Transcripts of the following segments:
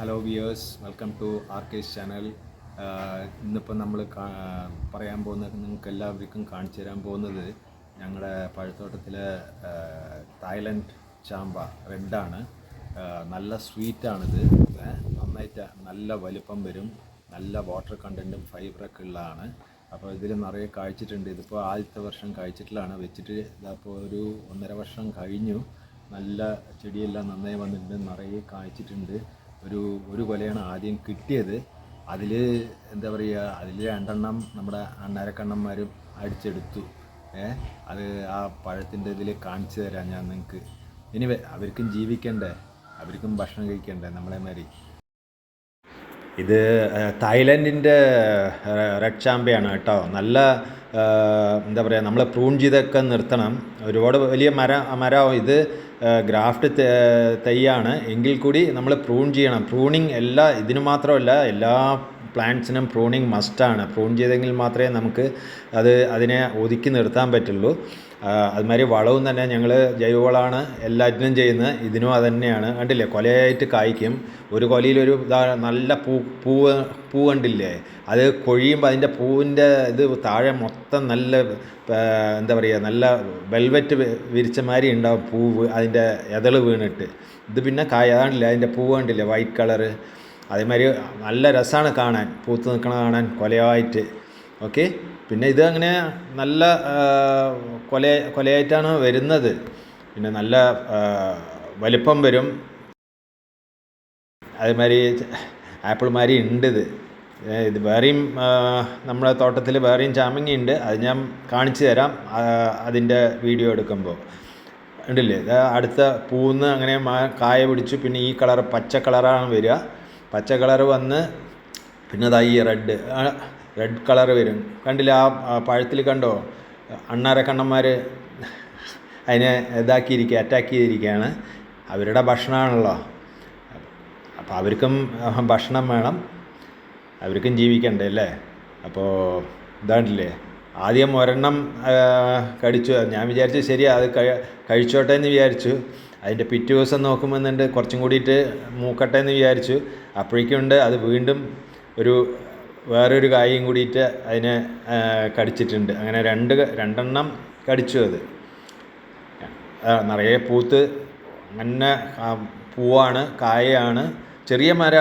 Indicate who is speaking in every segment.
Speaker 1: Hello viewers welcome to R K channel ഇന്നിപ്പോൾ നമ്മൾ പറയാൻ പോകുന്ന നിങ്ങൾക്ക് എല്ലാവർക്കും കാണിച്ചു തരാൻ പോകുന്നത് ഞങ്ങളുടെ പഴത്തോട്ടത്തിലെ തായ്ലൻഡ് ചാമ്പ റെഡാണ് നല്ല സ്വീറ്റാണിത് നന്നായിട്ട് നല്ല വലിപ്പം വരും. നല്ല വാട്ടർ കണ്ടന്റും ഫൈബറൊക്കെ ഉള്ളതാണ്. അപ്പോൾ ഇതിൽ നിറയെ കഴിച്ചിട്ടുണ്ട് ഇതിപ്പോൾ ആദ്യത്തെ വർഷം കഴിച്ചിട്ടുള്ളതാണ് വെച്ചിട്ട് ഇതപ്പോൾ ഒരു ഒന്നര വർഷം കഴിഞ്ഞു. നല്ല ചെടിയെല്ലാം നന്നായി വന്നിട്ടുണ്ട്. നിറയെ കായ്ച്ചിട്ടുണ്ട്. ഒരു ഒരു കൊലയാണ് ആദ്യം കിട്ടിയത്. അതിൽ എന്താ പറയുക അതിൽ രണ്ടെണ്ണം നമ്മുടെ അണ്ണാരക്കണ്ണന്മാരും അടിച്ചെടുത്തു. ഏ അത് ആ പഴത്തിന്റെ ഇതിൽ കാണിച്ചു തരാം ഞാൻ നിങ്ങൾക്ക്. ഇനി അവർക്കും ജീവിക്കണ്ടേ? അവർക്കും ഭക്ഷണം കഴിക്കണ്ടേ നമ്മളെ മാതിരി? ഇത് തായ്ലൻഡിന്റെ റെഡ് ചാമ്പയാണ് കേട്ടോ. നല്ല എന്താ പറയുക നമ്മൾ പ്രൂൺ ചെയ്തൊക്കെ നിർത്തണം. ഒരുപാട് വലിയ മര മരമാവും ഇത്. ഗ്രാഫ്റ്റ് തൈയാണ്. എങ്കിൽ കൂടി നമ്മൾ പ്രൂൺ ചെയ്യണം. പ്രൂണിങ് എല്ലാ ഇതിന് മാത്രമല്ല എല്ലാ പ്ലാന്റ്സിനും പ്രൂണിങ് മസ്റ്റാണ്. പ്രൂൺ ചെയ്തെങ്കിൽ മാത്രമേ നമുക്ക് അത് അതിനെ ഒതുക്കി നിർത്താൻ പറ്റുള്ളൂ. അതുമാതിരി വളവും തന്നെ ഞങ്ങൾ ജൈവവളമാണ് എല്ലാറ്റിനും ചെയ്യുന്നത്. ഇതിനും അത് തന്നെയാണ് കണ്ടില്ലേ? കൊലയായിട്ട് കായ്ക്കും. ഒരു കൊലയിലൊരു നല്ല പൂ പൂവ് പൂ കണ്ടില്ലേ? അത് കൊഴിയുമ്പോൾ അതിന്റെ പൂവിന്റെ ഇത് താഴെ മൊത്തം നല്ല എന്താ പറയുക നല്ല വെൽവെറ്റ് വിരിച്ച മാതിരി ഉണ്ടാവും പൂവ്. അതിന്റെ എതൾ വീണിട്ട്. ഇത് പിന്നെ കായ അതാണ്ടില്ലേ? അതിന്റെ പൂവ് കണ്ടില്ലേ? White colour. അതേമാതിരി നല്ല രസമാണ് കാണാൻ. പൂത്ത് നിൽക്കണ കാണാൻ കൊലയായിട്ട്. ഓക്കെ? പിന്നെ ഇത് അങ്ങനെ നല്ല കൊല കൊലയായിട്ടാണ് വരുന്നത്. പിന്നെ നല്ല വലിപ്പം വരും. അതേമാതിരി ആപ്പിൾ മാതിരി ഉണ്ട് ഇത്. ഇത് വേറെയും നമ്മുടെ തോട്ടത്തിൽ വേറെയും ചാമങ്ങി ഉണ്ട്. അത് ഞാൻ കാണിച്ചു തരാം അതിന്റെ വീഡിയോ എടുക്കുമ്പോൾ. ഉണ്ടല്ലേ അടുത്ത പൂന്ന് അങ്ങനെ കായ പിടിച്ചു. പിന്നെ ഈ കളർ പച്ച കളറാണ് വരിക. പച്ച കളർ വന്ന് പിന്നെ അതാ ഈ റെഡ് റെഡ് കളർ വരും. കണ്ടില്ല ആ പഴത്തിൽ കണ്ടോ? അണ്ണാരക്കണ്ണന്മാർ അതിനെ ഇതാക്കിയിരിക്കുക അറ്റാക്ക് ചെയ്തിരിക്കുകയാണ് അവരുടെ ഭക്ഷണമാണല്ലോ. അപ്പോൾ അവർക്കും ഭക്ഷണം വേണം. അവർക്കും ജീവിക്കണ്ടേ അല്ലേ? അപ്പോൾ ഇതാണ്ടില്ലേ? ആദ്യം ഒരെണ്ണം കടിച്ചു. ഞാൻ വിചാരിച്ചു ശരി അത് കഴി- കഴിച്ചോട്ടെ എന്ന് വിചാരിച്ചു. അതിന്റെ പിറ്റേ ദിവസം നോക്കുമ്പോൾ നോക്കുമ്പോന്നുണ്ട് കുറച്ചും കൂടിയിട്ട് മൂക്കട്ടെ എന്ന് വിചാരിച്ചു. അപ്പോഴേക്കുണ്ട് അത് വീണ്ടും ഒരു വേറൊരു കായും കൂടിയിട്ട് അതിനെ കടിച്ചിട്ടുണ്ട്. അങ്ങനെ രണ്ട് രണ്ടെണ്ണം കടിച്ചു അത്. നിറയെ പൂത്ത് അങ്ങനെ പൂവാണ് കായയാണ്. ചെറിയ മര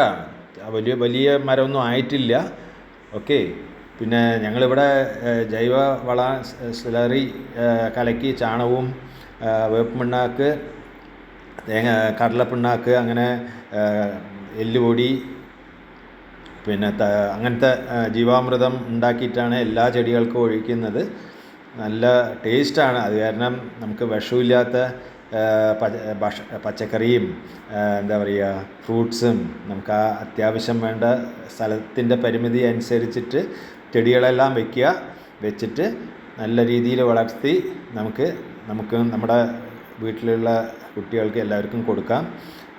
Speaker 1: വലിയ വലിയ മരമൊന്നും ആയിട്ടില്ല. ഓക്കെ. പിന്നെ ഞങ്ങളിവിടെ ജൈവ വള സിലറി കലക്കി ചാണകവും വേപ്പ് പിണ്ണാക്ക് തേങ്ങ കടലപ്പിണ്ണാക്ക് അങ്ങനെ എല്ലുപൊടി പിന്നെ അങ്ങനത്തെ ജീവാമൃതം ഉണ്ടാക്കിയിട്ടാണ് എല്ലാ ചെടികൾക്കും ഒഴിക്കുന്നത്. നല്ല ടേസ്റ്റാണ് അത്. കാരണം നമുക്ക് വിഷമില്ലാത്ത ഭക്ഷ പച്ചക്കറിയും എന്താ പറയുക ഫ്രൂട്ട്സും നമുക്ക് ആ അത്യാവശ്യം വേണ്ട സ്ഥലത്തിന്റെ പരിമിതി അനുസരിച്ചിട്ട് ചെടികളെല്ലാം വെക്കുക വെച്ചിട്ട് നല്ല രീതിയിൽ വളർത്തി നമുക്ക് നമുക്ക് നമ്മുടെ വീട്ടിലുള്ള കുട്ടികൾക്ക് എല്ലാവർക്കും കൊടുക്കാം.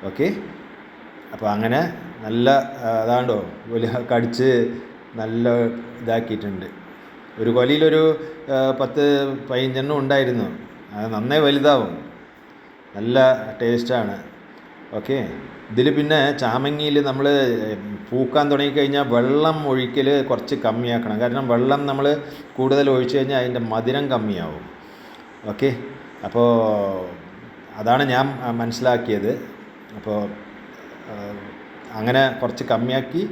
Speaker 1: ഓക്കെ? അപ്പോൾ അങ്ങനെ നല്ല അതാണ്ടോ കടിച്ച് നല്ല ഇതാക്കിയിട്ടുണ്ട്. ഒരു കൊലയിലൊരു പത്ത് പതിനഞ്ചെണ്ണം ഉണ്ടായിരുന്നു. അത് നന്നായി വലുതാവും. നല്ല ടേസ്റ്റാണ്. ഓക്കെ? ഇതിൽ പിന്നെ ചാമങ്ങിയിൽ നമ്മൾ പൂക്കാൻ തുടങ്ങിക്കഴിഞ്ഞാൽ വെള്ളം ഒഴിക്കൽ കുറച്ച് കമ്മിയാക്കണം. കാരണം വെള്ളം നമ്മൾ കൂടുതൽ ഒഴിച്ചു കഴിഞ്ഞാൽ അതിന്റെ മധുരം കമ്മിയാവും. ഓക്കെ? അപ്പോൾ അതാണ് ഞാൻ മനസ്സിലാക്കിയത്. അപ്പോൾ അങ്ങനെ കുറച്ച് കമ്മിയാക്കി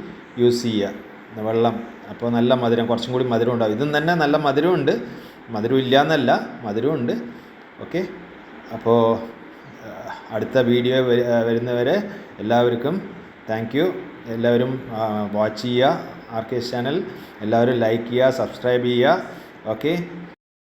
Speaker 1: യൂസ് ചെയ്യുക വെള്ളം. അപ്പോൾ നല്ല മധുരം കുറച്ചും കൂടി മധുരം ഉണ്ടാവും. ഇതും തന്നെ നല്ല മധുരമുണ്ട്. മധുരം ഇല്ല എന്നല്ല മധുരമുണ്ട്. ഓക്കെ? അപ്പോൾ അടുത്ത വീഡിയോ വരുന്നവരെ എല്ലാവർക്കും താങ്ക് യു. എല്ലാവരും വാച്ച് ചെയ്യുക ആർ കെ ചാനൽ. എല്ലാവരും ലൈക്ക് ചെയ്യുക സബ്സ്ക്രൈബ് ചെയ്യുക ഓക്കെ?